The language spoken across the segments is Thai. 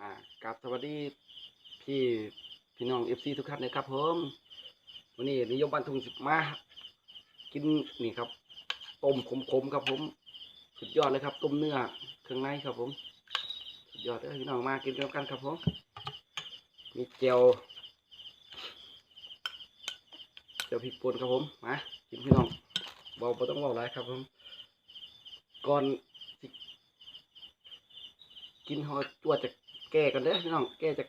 อ่ากับสวัสดีพี่พี่น้องเอฟซีทุกท่านนะครับผมวันนี้นิยมบันทุงสิบมา กินนี่ครับต้มขมๆครับผมสุดยอดเลยครับต้มเนื้อเครื่องในครับผมสุดยอดเลยพี่น้องมากินกันครับผมมีเจียวเจียวพริกป่นครับผมมากินพี่น้องเบาต้องเบาไรครับผมก่อนกินหอตัวจะแก้กันเด้อพี่น้องแก้จะ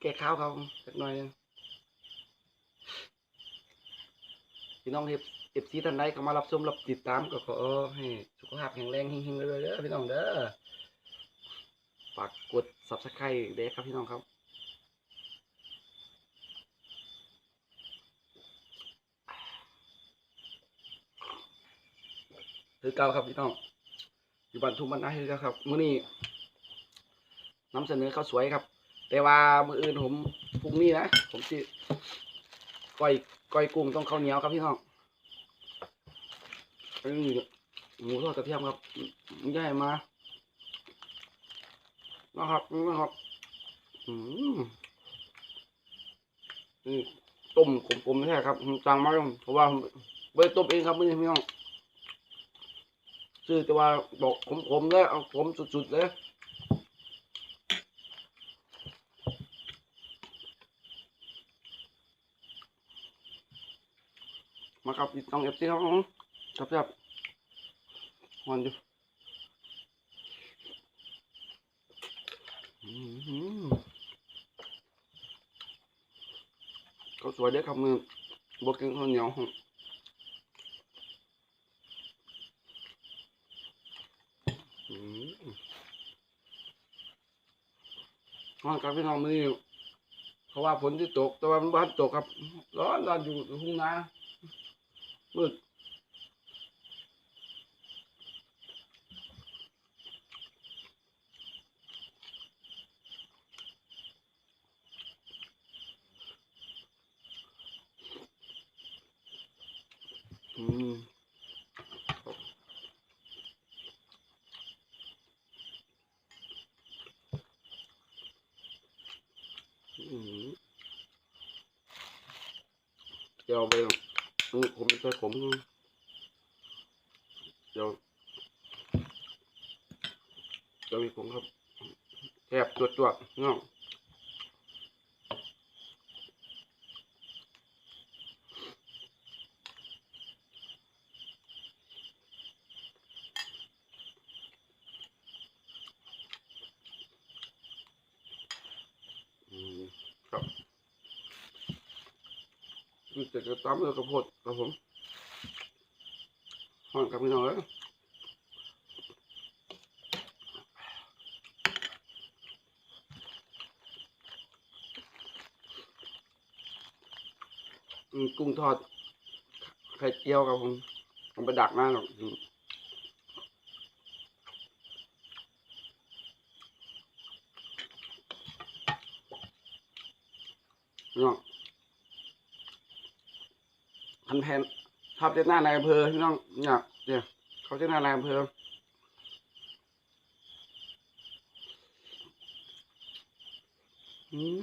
แก้ข้าวครับสักหน่อยนึงพี่น้องเอฟเอฟซีท่านใดเข้ามารับชมรับติดตามก็ขอให้สุขภาพแข็งแรงเฮงๆเลยๆเด้อพี่น้องเด้อฝากกด subscribe เด้อครับพี่น้องครับคือเก่าครับพี่น้องอยู่บ้านทุ่งบ้านนาคือเก่าครับมื้อนี้ นำเสนอข้าวสวยครับ แต่ว่ามืออื่นผมพรุ่งนี้นะผมสิก้อยก้อยกุ้งต้องข้าวเหนียวครับพี่น้องนี่หมูทอดกระเทียมครับใหญ่มานะครับนี่นะครับอืมนี่ต้มขมๆแท้ครับจังมากเพราะว่าเบิดต้มเองครับมื้อนี้พี่น้องซื้อแต่ว่าบอกขมๆเลยเอาขมสุดๆเลย มาครับอีกต้องเอฟซีครับผมจับจับมันอยู่เขาสวยด้อครับมือบวกกินข้าวเหนียวอืมนอนกับพี่น้องมือนี้เพราะว่าฝนที่ตกแต่ว่ามันบ้านตกครับ ร้อนร้อนอยู่ทุ่งนา มืดอืมอืมเดี๋ยวไป นี่ผมจะใส่ผมเดี๋ยวเดี๋ยวมีผมครับแคบจวดจวดๆเนาะอืมครับ นี่จะกระตั้มเลยกระพดครับผมห่อนกับพี่น้องเลยอืมกุ้งทอดไข่เจียวครับผมผมไปดักหน้าหรอกอืมพี่น้ อันแผนทับเจ้าหน้านายอำเภอพี่น้องเนี่ยเนี่ยเขาเจ้าหน้านายอำเภออืม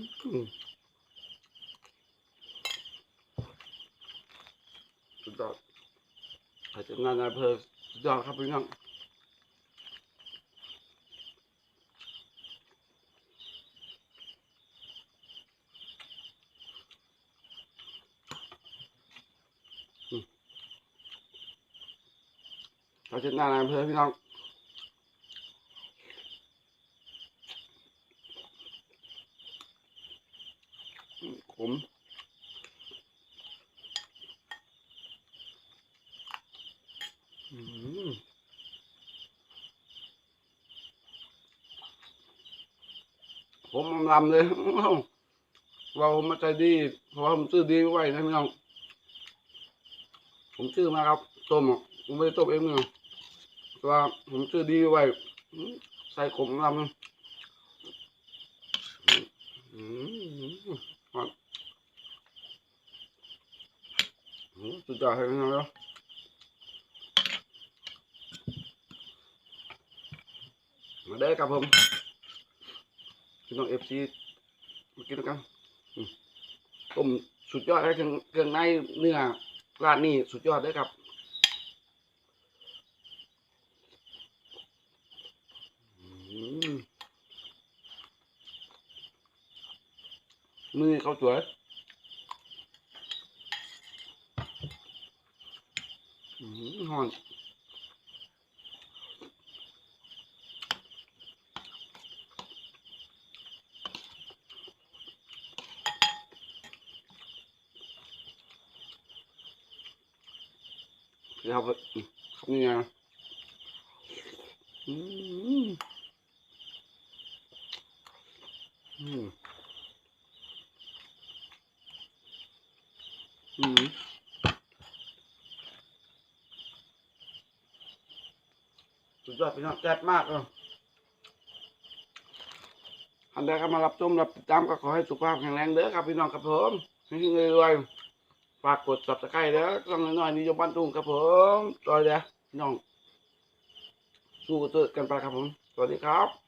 สุดยอดเขาเจ้าหน้านายอำเภอสุดยอดครับพี่น้อง เขาเจ้าหน้านายอำเภอพี่น้องอืมขมอืมผมลำเลยเรามาใจดีเพราะผมซื้อดีไว้นะพี่น้อง ผมซื้อมาครับ ต้มอะผมไม่ได้ต้มเองเนะ ว่าผมซื้อดีไว้ใส่ขมลำสุดยอดเลยน้องเนาะมาเด้ครับผมพี่น้องเอฟซีมากินกันต้มสุดยอดเลยเครื่องเครื่องในเนื้อร้านนี้สุดยอดเลยครับ มือเขาสวยหอนเดี๋ยวครับอืมครับนี่ไงอืม อืมอืมสุดยอดพี่น้องแซ่บมากเลยอันใดก็มารับชมรับติดตามก็ขอให้สุขภาพแข็งแรงเด้อครับพี่น้องครับผมให้เงยรวยฝากกด subscribe เด้อต้องน้อยๆนิยมบ้านทุ่งครับผมต่อเด้อน้องสู้กันต่อกันไปครับผม สวัสดีครับ